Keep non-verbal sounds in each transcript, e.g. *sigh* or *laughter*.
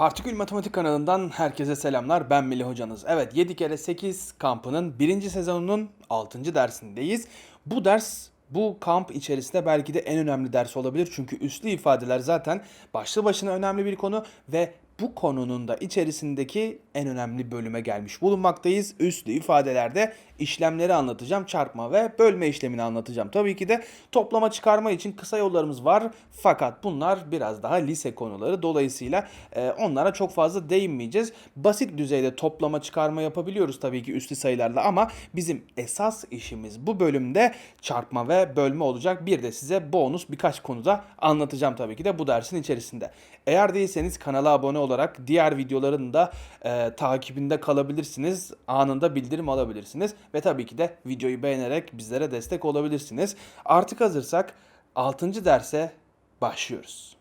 Partikül Matematik kanalından herkese selamlar. Ben Melih hocanız. Evet 7 kere 8 kampının 1. sezonunun 6. dersindeyiz. Bu ders bu kamp içerisinde belki de en önemli ders olabilir. Çünkü üslü ifadeler zaten başlı başına önemli bir konu ve bu konunun da içerisindeki en önemli bölüme gelmiş bulunmaktayız. Üslü ifadelerde işlemleri anlatacağım. Çarpma ve bölme işlemini anlatacağım. Tabii ki de toplama çıkarma için kısa yollarımız var. Fakat bunlar biraz daha lise konuları. Dolayısıyla e, onlara çok fazla değinmeyeceğiz. Basit düzeyde toplama çıkarma yapabiliyoruz tabii ki üslü sayılarla ama bizim esas işimiz bu bölümde çarpma ve bölme olacak. Bir de size bonus birkaç konuda anlatacağım tabii ki de bu dersin içerisinde. Eğer değilseniz kanala abone olarak diğer videoların da e, takibinde kalabilirsiniz. Anında bildirim alabilirsiniz. Ve tabii ki de videoyu beğenerek bizlere destek olabilirsiniz. Artık hazırsak 6. derse başlıyoruz.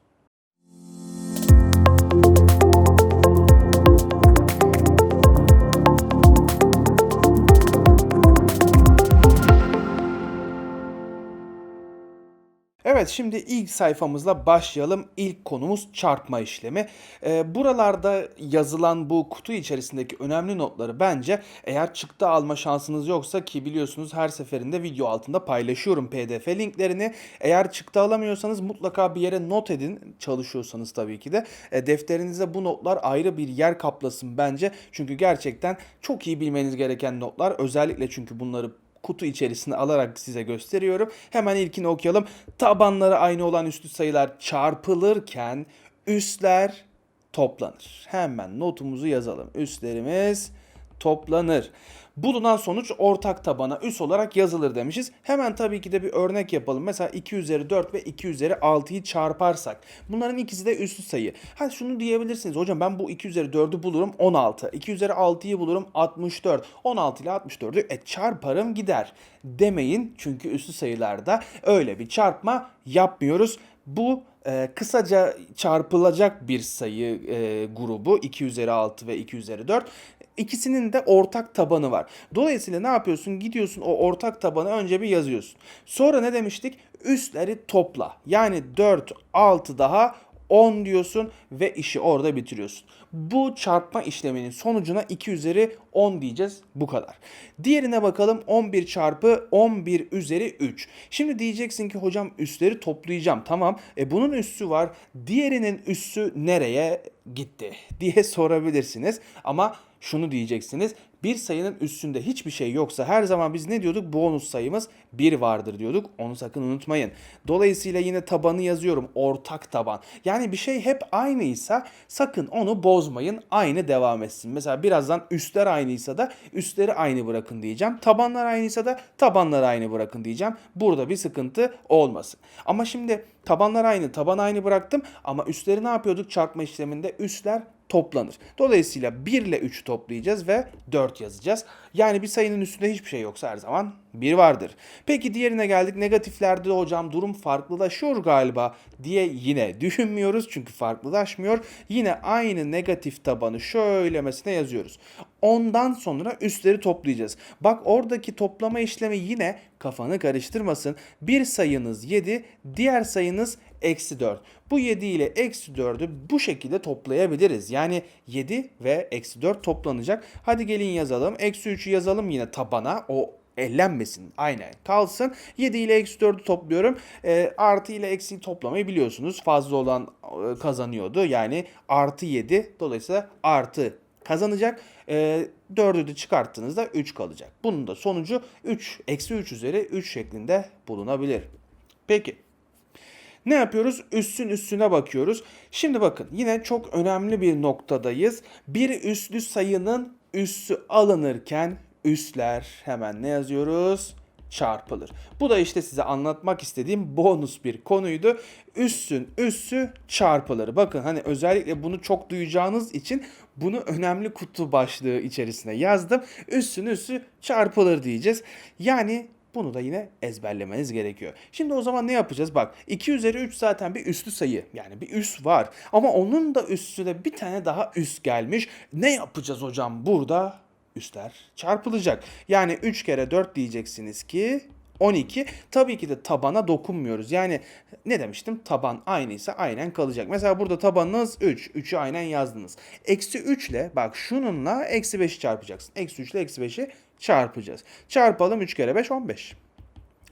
Evet şimdi ilk sayfamızla başlayalım. İlk konumuz çarpma işlemi. Ee, buralarda yazılan bu kutu içerisindeki önemli notları bence eğer çıktı alma şansınız yoksa ki biliyorsunuz her seferinde video altında paylaşıyorum pdf linklerini. Eğer çıktı alamıyorsanız mutlaka bir yere not edin çalışıyorsanız tabii ki de. E, defterinize bu notlar ayrı bir yer kaplasın bence. Çünkü gerçekten çok iyi bilmeniz gereken notlar. Özellikle çünkü bunları kutu içerisine alarak size gösteriyorum. Hemen ilkini okuyalım. Tabanları aynı olan üstü sayılar çarpılırken üstler toplanır. Hemen notumuzu yazalım. Üstlerimiz toplanır. Bulunan sonuç ortak tabana üs olarak yazılır demişiz. Hemen tabii ki de bir örnek yapalım. Mesela 2 üzeri 4 ve 2 üzeri 6'yı çarparsak. Bunların ikisi de üslü sayı. Ha şunu diyebilirsiniz. Hocam ben bu 2 üzeri 4'ü bulurum 16. 2 üzeri 6'yı bulurum 64. 16 ile 64'ü e, çarparım gider. Demeyin çünkü üslü sayılarda öyle bir çarpma yapmıyoruz. Bu e, kısaca çarpılacak bir sayı e, grubu 2 üzeri 6 ve 2 üzeri 4. İkisinin de ortak tabanı var. Dolayısıyla ne yapıyorsun? Gidiyorsun o ortak tabanı önce bir yazıyorsun. Sonra ne demiştik? Üstleri topla. Yani 4, 6 daha 10 diyorsun ve işi orada bitiriyorsun. Bu çarpma işleminin sonucuna 2 üzeri 10 diyeceğiz. Bu kadar. Diğerine bakalım 11 çarpı 11 üzeri 3. Şimdi diyeceksin ki hocam üstleri toplayacağım. Tamam. E bunun üssü var. Diğerinin üssü nereye gitti diye *laughs* sorabilirsiniz. Ama şunu diyeceksiniz. Bir sayının üstünde hiçbir şey yoksa her zaman biz ne diyorduk? Bonus sayımız 1 vardır diyorduk. Onu sakın unutmayın. Dolayısıyla yine tabanı yazıyorum. Ortak taban. Yani bir şey hep aynıysa sakın onu bozmayın. Aynı devam etsin. Mesela birazdan üstler aynıysa da üstleri aynı bırakın diyeceğim. Tabanlar aynıysa da tabanları aynı bırakın diyeceğim. Burada bir sıkıntı olmasın. Ama şimdi tabanlar aynı, taban aynı bıraktım ama üstleri ne yapıyorduk çarpma işleminde? Üstler toplanır. Dolayısıyla 1 ile 3 toplayacağız ve 4 yazacağız. Yani bir sayının üstünde hiçbir şey yoksa her zaman 1 vardır. Peki diğerine geldik. Negatiflerde de hocam durum farklılaşıyor galiba diye yine düşünmüyoruz. Çünkü farklılaşmıyor. Yine aynı negatif tabanı şöylemesine yazıyoruz. Ondan sonra üstleri toplayacağız. Bak oradaki toplama işlemi yine kafanı karıştırmasın. Bir sayınız 7, diğer sayınız eksi 4. Bu 7 ile eksi 4'ü bu şekilde toplayabiliriz. Yani 7 ve eksi 4 toplanacak. Hadi gelin yazalım. Eksi 3'ü yazalım yine tabana. O ellenmesin. Aynen kalsın. 7 ile eksi 4'ü topluyorum. E, artı ile eksiyi toplamayı biliyorsunuz. Fazla olan e, kazanıyordu. Yani artı 7. Dolayısıyla artı kazanacak. E, 4'ü de çıkarttığınızda 3 kalacak. Bunun da sonucu 3. Eksi 3 üzeri 3 şeklinde bulunabilir. Peki. Ne yapıyoruz? Üssün üstüne bakıyoruz. Şimdi bakın yine çok önemli bir noktadayız. Bir üslü sayının üssü alınırken üsler hemen ne yazıyoruz? çarpılır. Bu da işte size anlatmak istediğim bonus bir konuydu. Üssün üssü çarpılır. Bakın hani özellikle bunu çok duyacağınız için bunu önemli kutu başlığı içerisine yazdım. Üssün üssü çarpılır diyeceğiz. Yani bunu da yine ezberlemeniz gerekiyor. Şimdi o zaman ne yapacağız? Bak 2 üzeri 3 zaten bir üslü sayı. Yani bir üs var. Ama onun da üstüne bir tane daha üs gelmiş. Ne yapacağız hocam burada? Üstler çarpılacak. Yani 3 kere 4 diyeceksiniz ki 12. Tabii ki de tabana dokunmuyoruz. Yani ne demiştim? Taban aynıysa aynen kalacak. Mesela burada tabanınız 3. 3'ü aynen yazdınız. Eksi 3 ile bak şununla eksi 5'i çarpacaksın. Eksi 3 ile eksi 5'i çarpacağız. Çarpalım 3 kere 5 15.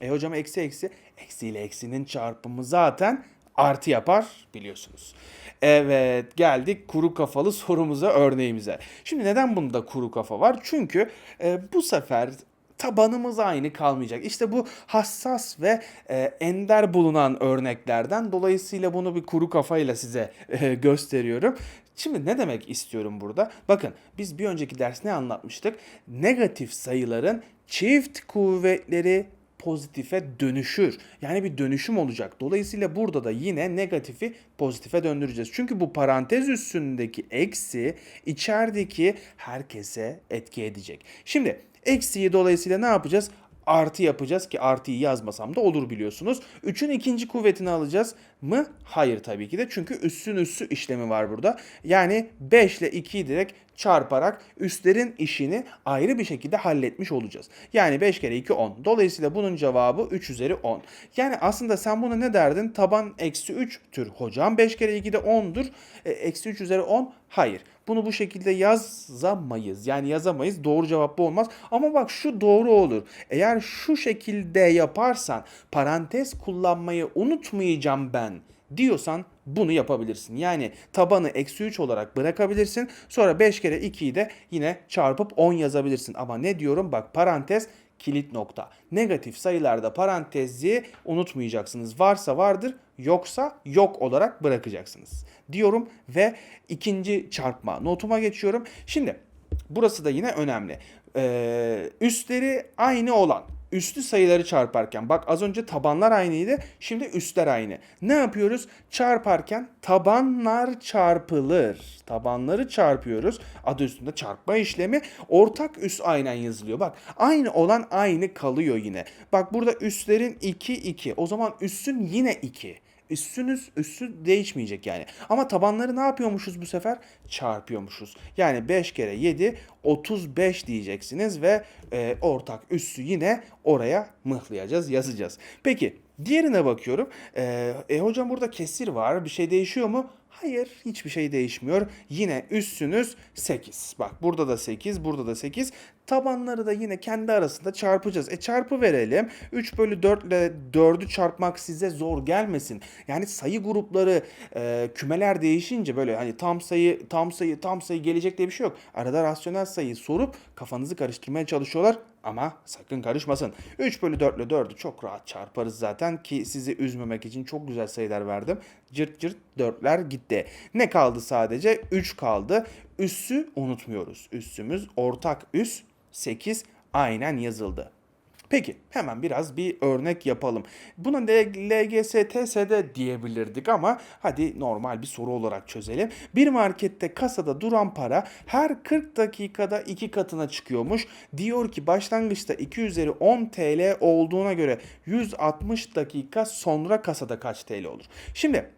E hocam eksi eksi. Eksi ile eksinin çarpımı zaten artı yapar biliyorsunuz. Evet geldik kuru kafalı sorumuza örneğimize. Şimdi neden bunda kuru kafa var? Çünkü e, bu sefer tabanımız aynı kalmayacak. İşte bu hassas ve e, ender bulunan örneklerden dolayısıyla bunu bir kuru kafayla size e, gösteriyorum. Şimdi ne demek istiyorum burada? Bakın biz bir önceki ders ne anlatmıştık? Negatif sayıların çift kuvvetleri pozitife dönüşür. Yani bir dönüşüm olacak. Dolayısıyla burada da yine negatifi pozitife döndüreceğiz. Çünkü bu parantez üstündeki eksi içerideki herkese etki edecek. Şimdi eksiyi dolayısıyla ne yapacağız? Artı yapacağız ki artıyı yazmasam da olur biliyorsunuz. 3'ün ikinci kuvvetini alacağız mı? Hayır tabii ki de çünkü üssün üssü işlemi var burada. Yani 5 ile 2'yi direkt çarparak üstlerin işini ayrı bir şekilde halletmiş olacağız. Yani 5 kere 2 10. Dolayısıyla bunun cevabı 3 üzeri 10. Yani aslında sen bunu ne derdin? Taban eksi 3'tür hocam. 5 kere 2 de 10'dur. E, eksi 3 üzeri 10. Hayır. Bunu bu şekilde yazamayız. Yani yazamayız. Doğru cevap bu olmaz. Ama bak şu doğru olur. Eğer şu şekilde yaparsan parantez kullanmayı unutmayacağım ben diyorsan bunu yapabilirsin. Yani tabanı eksi 3 olarak bırakabilirsin. Sonra 5 kere 2'yi de yine çarpıp 10 yazabilirsin. Ama ne diyorum? Bak parantez kilit nokta. Negatif sayılarda parantezi unutmayacaksınız. Varsa vardır, yoksa yok olarak bırakacaksınız. Diyorum ve ikinci çarpma notuma geçiyorum. Şimdi burası da yine önemli. Ee, üstleri aynı olan üslü sayıları çarparken bak az önce tabanlar aynıydı şimdi üstler aynı. Ne yapıyoruz? Çarparken tabanlar çarpılır. Tabanları çarpıyoruz. Adı üstünde çarpma işlemi. Ortak üst aynen yazılıyor. Bak aynı olan aynı kalıyor yine. Bak burada üstlerin 2 2. O zaman üssün yine 2. Üstünüz üstü değişmeyecek yani. Ama tabanları ne yapıyormuşuz bu sefer? Çarpıyormuşuz. Yani 5 kere 7 35 diyeceksiniz ve e, ortak üssü yine oraya mıhlayacağız, yazacağız. Peki diğerine bakıyorum. E, e, hocam burada kesir var. Bir şey değişiyor mu? Hayır hiçbir şey değişmiyor. Yine üssünüz 8. Bak burada da 8, burada da 8. Tabanları da yine kendi arasında çarpacağız. E çarpı verelim. 3 bölü 4 ile 4'ü çarpmak size zor gelmesin. Yani sayı grupları e, kümeler değişince böyle hani tam sayı tam sayı tam sayı gelecek diye bir şey yok. Arada rasyonel sayı sorup kafanızı karıştırmaya çalışıyorlar. Ama sakın karışmasın. 3 bölü 4 ile 4'ü çok rahat çarparız zaten ki sizi üzmemek için çok güzel sayılar verdim. Cırt cırt 4'ler gitti. Ne kaldı sadece? 3 kaldı. Üssü unutmuyoruz. Üssümüz ortak üs 8 aynen yazıldı. Peki hemen biraz bir örnek yapalım. Buna LGS, TSD diyebilirdik ama hadi normal bir soru olarak çözelim. Bir markette kasada duran para her 40 dakikada 2 katına çıkıyormuş. Diyor ki başlangıçta 2 üzeri 10 TL olduğuna göre 160 dakika sonra kasada kaç TL olur? Şimdi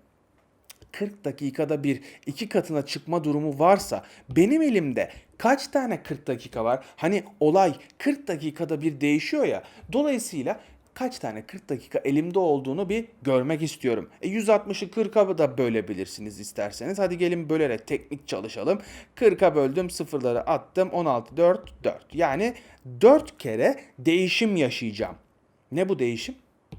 40 dakikada bir iki katına çıkma durumu varsa benim elimde kaç tane 40 dakika var? Hani olay 40 dakikada bir değişiyor ya. Dolayısıyla kaç tane 40 dakika elimde olduğunu bir görmek istiyorum. E 160'ı 40'a da bölebilirsiniz isterseniz. Hadi gelin bölerek teknik çalışalım. 40'a böldüm sıfırları attım 16 4 4. Yani 4 kere değişim yaşayacağım. Ne bu değişim?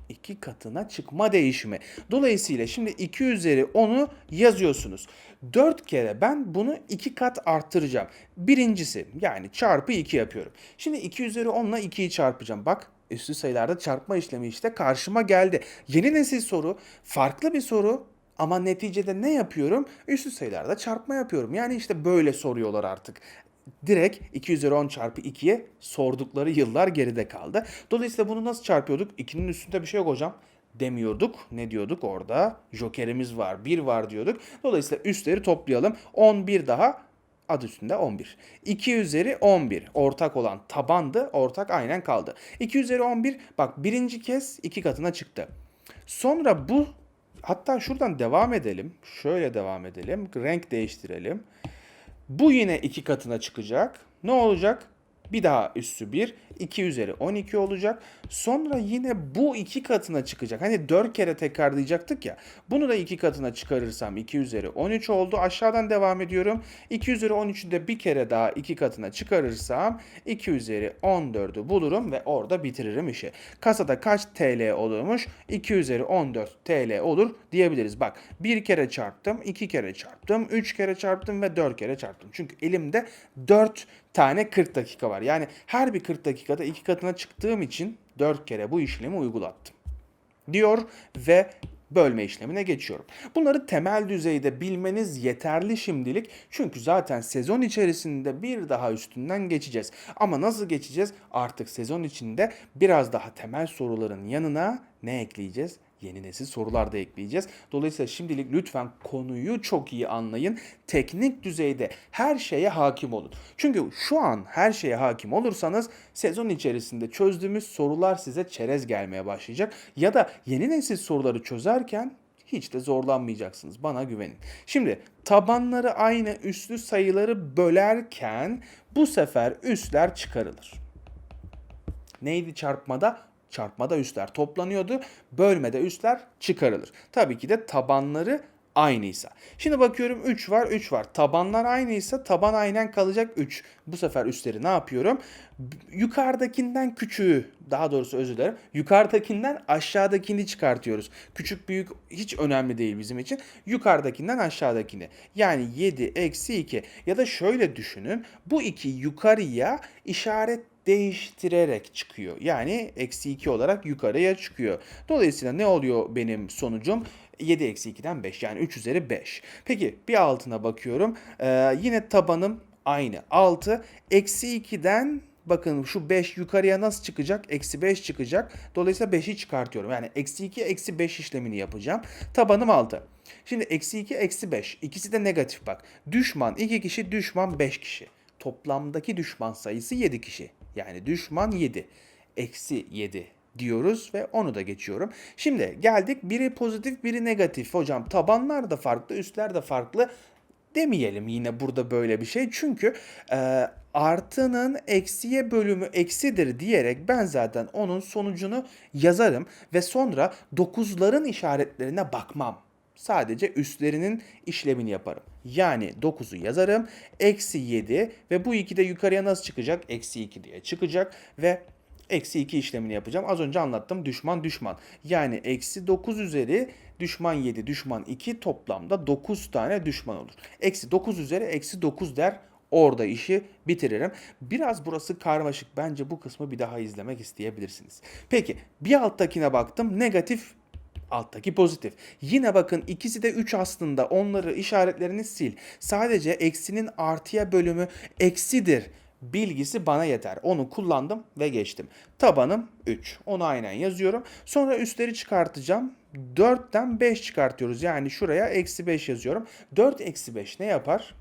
iki katına çıkma değişimi. Dolayısıyla şimdi 2 üzeri 10'u yazıyorsunuz. 4 kere ben bunu 2 kat arttıracağım. Birincisi yani çarpı 2 yapıyorum. Şimdi 2 üzeri 10 ile 2'yi çarpacağım. Bak üstü sayılarda çarpma işlemi işte karşıma geldi. Yeni nesil soru, farklı bir soru ama neticede ne yapıyorum? Üstü sayılarda çarpma yapıyorum. Yani işte böyle soruyorlar artık direkt 2 üzeri 10 çarpı 2'ye sordukları yıllar geride kaldı. Dolayısıyla bunu nasıl çarpıyorduk? 2'nin üstünde bir şey yok hocam demiyorduk. Ne diyorduk orada? Jokerimiz var, 1 var diyorduk. Dolayısıyla üstleri toplayalım. 11 daha adı üstünde 11. 2 üzeri 11 ortak olan tabandı. Ortak aynen kaldı. 2 üzeri 11 bak birinci kez iki katına çıktı. Sonra bu hatta şuradan devam edelim. Şöyle devam edelim. Renk değiştirelim. Bu yine iki katına çıkacak. Ne olacak? Bir daha üssü 1. 2 üzeri 12 olacak. Sonra yine bu iki katına çıkacak. Hani 4 kere tekrarlayacaktık ya. Bunu da iki katına çıkarırsam 2 üzeri 13 oldu. Aşağıdan devam ediyorum. 2 üzeri 13'ü de bir kere daha iki katına çıkarırsam 2 üzeri 14'ü bulurum ve orada bitiririm işi. Kasada kaç TL olurmuş? 2 üzeri 14 TL olur diyebiliriz. Bak bir kere çarptım, iki kere çarptım, üç kere çarptım ve dört kere çarptım. Çünkü elimde 4 tane 40 dakika var. Yani her bir 40 dakikada iki katına çıktığım için 4 kere bu işlemi uygulattım. Diyor ve bölme işlemine geçiyorum. Bunları temel düzeyde bilmeniz yeterli şimdilik. Çünkü zaten sezon içerisinde bir daha üstünden geçeceğiz. Ama nasıl geçeceğiz? Artık sezon içinde biraz daha temel soruların yanına ne ekleyeceğiz? Yeni nesil sorular da ekleyeceğiz. Dolayısıyla şimdilik lütfen konuyu çok iyi anlayın. Teknik düzeyde her şeye hakim olun. Çünkü şu an her şeye hakim olursanız sezon içerisinde çözdüğümüz sorular size çerez gelmeye başlayacak. Ya da yeni nesil soruları çözerken hiç de zorlanmayacaksınız. Bana güvenin. Şimdi tabanları aynı üslü sayıları bölerken bu sefer üsler çıkarılır. Neydi çarpmada? Çarpmada üsler toplanıyordu. Bölmede üsler çıkarılır. Tabii ki de tabanları aynıysa. Şimdi bakıyorum 3 var 3 var. Tabanlar aynıysa taban aynen kalacak 3. Bu sefer üstleri ne yapıyorum? Yukarıdakinden küçüğü daha doğrusu özür dilerim. Yukarıdakinden aşağıdakini çıkartıyoruz. Küçük büyük hiç önemli değil bizim için. Yukarıdakinden aşağıdakini. Yani 7 eksi 2 ya da şöyle düşünün. Bu iki yukarıya işaret değiştirerek çıkıyor. Yani eksi 2 olarak yukarıya çıkıyor. Dolayısıyla ne oluyor benim sonucum? 7 eksi 2'den 5 yani 3 üzeri 5. Peki bir altına bakıyorum. Ee, yine tabanım aynı 6. Eksi 2'den bakın şu 5 yukarıya nasıl çıkacak? Eksi 5 çıkacak. Dolayısıyla 5'i çıkartıyorum. Yani eksi 2 eksi 5 işlemini yapacağım. Tabanım 6. Şimdi eksi 2 eksi 5. İkisi de negatif bak. Düşman 2 kişi düşman 5 kişi. Toplamdaki düşman sayısı 7 kişi. Yani düşman 7. Eksi 7 diyoruz ve onu da geçiyorum. Şimdi geldik biri pozitif biri negatif. Hocam tabanlar da farklı üstler de farklı demeyelim yine burada böyle bir şey. Çünkü e, artının eksiye bölümü eksidir diyerek ben zaten onun sonucunu yazarım ve sonra dokuzların işaretlerine bakmam. Sadece üstlerinin işlemini yaparım. Yani 9'u yazarım. Eksi 7 ve bu 2 de yukarıya nasıl çıkacak? Eksi 2 diye çıkacak ve eksi 2 işlemini yapacağım. Az önce anlattım düşman düşman. Yani eksi 9 üzeri düşman 7 düşman 2 toplamda 9 tane düşman olur. Eksi 9 üzeri eksi 9 der orada işi bitiririm. Biraz burası karmaşık. Bence bu kısmı bir daha izlemek isteyebilirsiniz. Peki bir alttakine baktım. Negatif alttaki pozitif. Yine bakın ikisi de 3 aslında. Onları işaretlerini sil. Sadece eksinin artıya bölümü eksidir bilgisi bana yeter. Onu kullandım ve geçtim. Tabanım 3. Onu aynen yazıyorum. Sonra üstleri çıkartacağım. 4'ten 5 çıkartıyoruz. Yani şuraya eksi 5 yazıyorum. 4 eksi 5 ne yapar?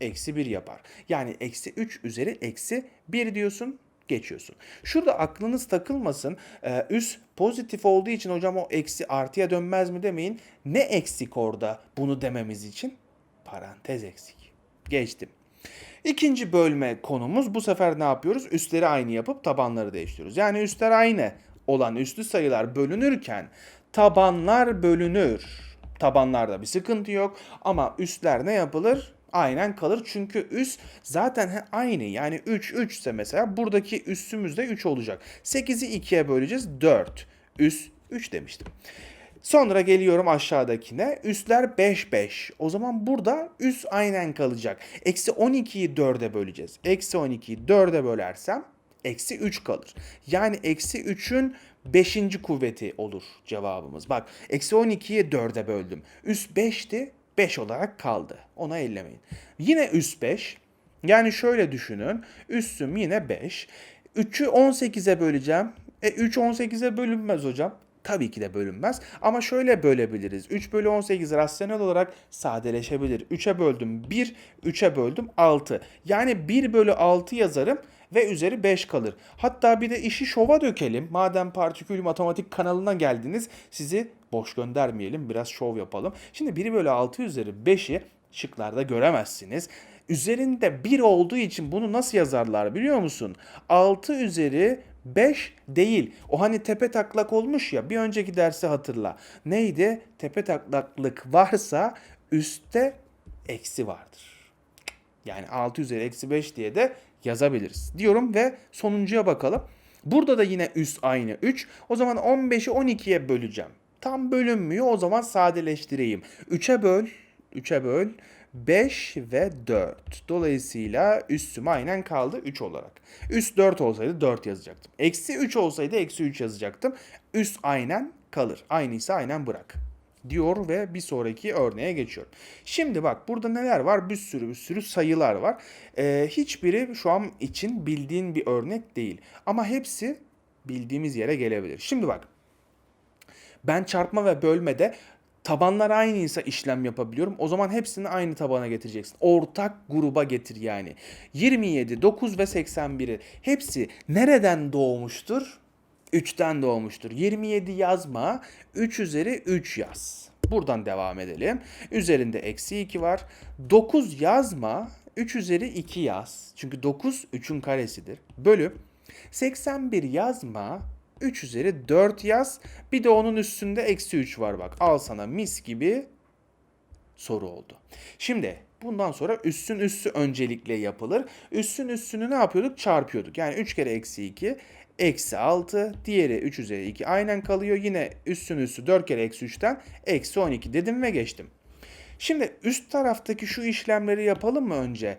Eksi 1 yapar. Yani eksi 3 üzeri eksi 1 diyorsun geçiyorsun. Şurada aklınız takılmasın. Ee, üst pozitif olduğu için hocam o eksi artıya dönmez mi demeyin. Ne eksik orada bunu dememiz için? Parantez eksik. Geçtim. İkinci bölme konumuz bu sefer ne yapıyoruz? Üstleri aynı yapıp tabanları değiştiriyoruz. Yani üstler aynı olan üslü sayılar bölünürken tabanlar bölünür. Tabanlarda bir sıkıntı yok ama üstler ne yapılır? Aynen kalır çünkü üst zaten aynı yani 3 3 ise mesela buradaki üstümüz de 3 olacak. 8'i 2'ye böleceğiz 4. Üst 3 demiştim. Sonra geliyorum aşağıdakine. Üstler 5 5. O zaman burada üst aynen kalacak. Eksi 12'yi 4'e böleceğiz. Eksi 12'yi 4'e bölersem eksi 3 kalır. Yani eksi 3'ün 5. kuvveti olur cevabımız. Bak eksi 12'yi 4'e böldüm. Üst 5'ti 5 olarak kaldı. Ona ellemeyin. Yine üst 5. Yani şöyle düşünün. Üstüm yine 5. 3'ü 18'e böleceğim. E 3 18'e bölünmez hocam. Tabii ki de bölünmez. Ama şöyle bölebiliriz. 3 bölü 18 rasyonel olarak sadeleşebilir. 3'e böldüm 1, 3'e böldüm 6. Yani 1 bölü 6 yazarım ve üzeri 5 kalır. Hatta bir de işi şova dökelim. Madem partikül matematik kanalına geldiniz sizi boş göndermeyelim. Biraz şov yapalım. Şimdi 1 bölü 6 üzeri 5'i Şıklarda göremezsiniz. Üzerinde 1 olduğu için bunu nasıl yazarlar biliyor musun? 6 üzeri 5 değil. O hani tepe taklak olmuş ya bir önceki dersi hatırla. Neydi? Tepe taklaklık varsa üstte eksi vardır. Yani 6 üzeri eksi 5 diye de yazabiliriz diyorum ve sonuncuya bakalım. Burada da yine üst aynı 3. O zaman 15'i 12'ye böleceğim. Tam bölünmüyor o zaman sadeleştireyim. 3'e böl, 3'e böl 5 ve 4. Dolayısıyla üstüm aynen kaldı 3 olarak. Üst 4 olsaydı 4 yazacaktım. Eksi 3 olsaydı eksi 3 yazacaktım. Üst aynen kalır. Aynıysa aynen bırak diyor ve bir sonraki örneğe geçiyorum. Şimdi bak burada neler var? Bir sürü bir sürü sayılar var. Ee, hiçbiri şu an için bildiğin bir örnek değil. Ama hepsi bildiğimiz yere gelebilir. Şimdi bak ben çarpma ve bölmede tabanlar aynıysa işlem yapabiliyorum. O zaman hepsini aynı tabana getireceksin. Ortak gruba getir yani. 27, 9 ve 81'i hepsi nereden doğmuştur? 3'ten doğmuştur. 27 yazma. 3 üzeri 3 yaz. Buradan devam edelim. Üzerinde eksi 2 var. 9 yazma. 3 üzeri 2 yaz. Çünkü 9 3'ün karesidir. Bölü 81 yazma. 3 üzeri 4 yaz. Bir de onun üstünde eksi 3 var bak. Al sana mis gibi soru oldu. Şimdi bundan sonra üssün üssü öncelikle yapılır. Üssün üssünü ne yapıyorduk? Çarpıyorduk. Yani 3 kere eksi 2 eksi 6. Diğeri 3 üzeri 2 aynen kalıyor. Yine üssün üssü 4 kere eksi 3'ten eksi 12 dedim ve geçtim. Şimdi üst taraftaki şu işlemleri yapalım mı önce?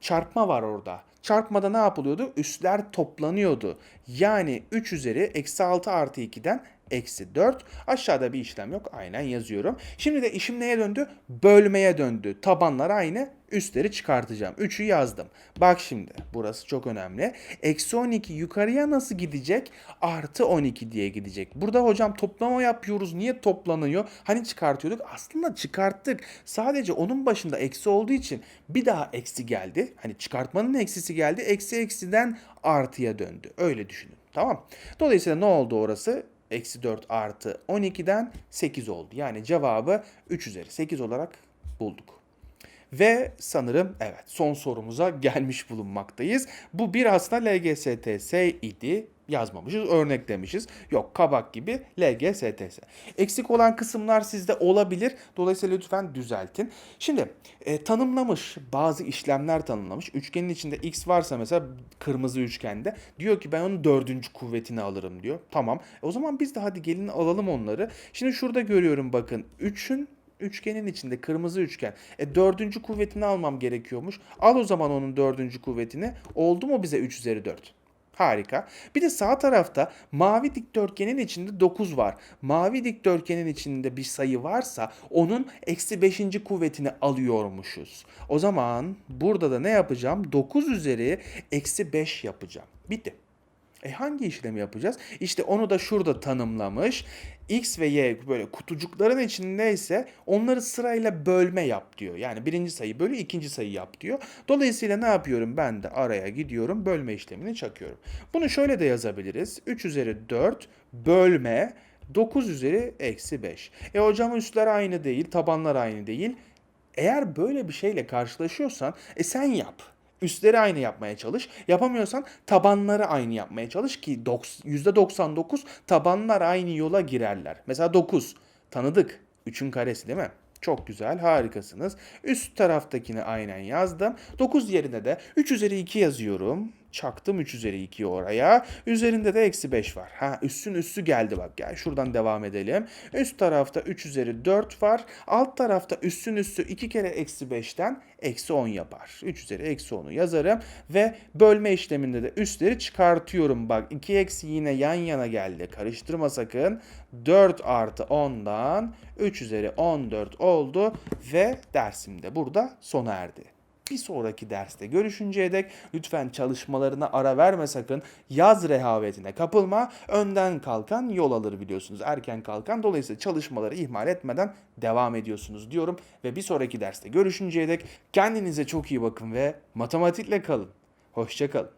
Çarpma var orada. Çarpmada ne yapılıyordu? Üstler toplanıyordu. Yani 3 üzeri eksi 6 artı 2'den eksi 4. Aşağıda bir işlem yok. Aynen yazıyorum. Şimdi de işim neye döndü? Bölmeye döndü. Tabanlar aynı. Üstleri çıkartacağım. 3'ü yazdım. Bak şimdi. Burası çok önemli. Eksi 12 yukarıya nasıl gidecek? Artı 12 diye gidecek. Burada hocam toplama yapıyoruz. Niye toplanıyor? Hani çıkartıyorduk? Aslında çıkarttık. Sadece onun başında eksi olduğu için bir daha eksi geldi. Hani çıkartmanın eksisi geldi. Eksi eksiden artıya döndü. Öyle düşünün. Tamam. Dolayısıyla ne oldu orası? Eksi 4 artı 12'den 8 oldu. Yani cevabı 3 üzeri 8 olarak bulduk. Ve sanırım evet son sorumuza *laughs* gelmiş bulunmaktayız. Bu bir aslında LGSTS idi yazmamışız, örneklemişiz. Yok kabak gibi LGSTS. Eksik olan kısımlar sizde olabilir. Dolayısıyla lütfen düzeltin. Şimdi e, tanımlamış bazı işlemler tanımlamış. Üçgenin içinde x varsa mesela kırmızı üçgende diyor ki ben onun dördüncü kuvvetini alırım diyor. Tamam. E, o zaman biz de hadi gelin alalım onları. Şimdi şurada görüyorum bakın 3'ün üçgenin içinde kırmızı üçgen. E dördüncü kuvvetini almam gerekiyormuş. Al o zaman onun dördüncü kuvvetini. Oldu mu bize 3 üzeri 4? Harika. Bir de sağ tarafta mavi dikdörtgenin içinde 9 var. Mavi dikdörtgenin içinde bir sayı varsa onun eksi 5. kuvvetini alıyormuşuz. O zaman burada da ne yapacağım? 9 üzeri eksi 5 yapacağım. Bitti. E hangi işlemi yapacağız? İşte onu da şurada tanımlamış. X ve Y böyle kutucukların içindeyse onları sırayla bölme yap diyor. Yani birinci sayı bölü ikinci sayı yap diyor. Dolayısıyla ne yapıyorum? Ben de araya gidiyorum bölme işlemini çakıyorum. Bunu şöyle de yazabiliriz. 3 üzeri 4 bölme 9 üzeri eksi 5. E hocam üstler aynı değil, tabanlar aynı değil. Eğer böyle bir şeyle karşılaşıyorsan e sen yap. Üstleri aynı yapmaya çalış. Yapamıyorsan tabanları aynı yapmaya çalış ki %99 tabanlar aynı yola girerler. Mesela 9 tanıdık. 3'ün karesi değil mi? Çok güzel, harikasınız. Üst taraftakini aynen yazdım. 9 yerine de 3 üzeri 2 yazıyorum. Çaktım 3 üzeri 2'yi oraya. Üzerinde de eksi 5 var. Ha üstün üstü geldi bak. Gel şuradan devam edelim. Üst tarafta 3 üzeri 4 var. Alt tarafta üstün üstü 2 kere eksi 5'ten eksi 10 yapar. 3 üzeri eksi 10'u yazarım. Ve bölme işleminde de üstleri çıkartıyorum. Bak 2 eksi yine yan yana geldi. Karıştırma sakın. 4 artı 10'dan 3 üzeri 14 oldu. Ve dersim de burada sona erdi. Bir sonraki derste görüşünceye dek lütfen çalışmalarına ara verme sakın. Yaz rehavetine kapılma. Önden kalkan yol alır biliyorsunuz. Erken kalkan. Dolayısıyla çalışmaları ihmal etmeden devam ediyorsunuz diyorum. Ve bir sonraki derste görüşünceye dek kendinize çok iyi bakın ve matematikle kalın. Hoşçakalın.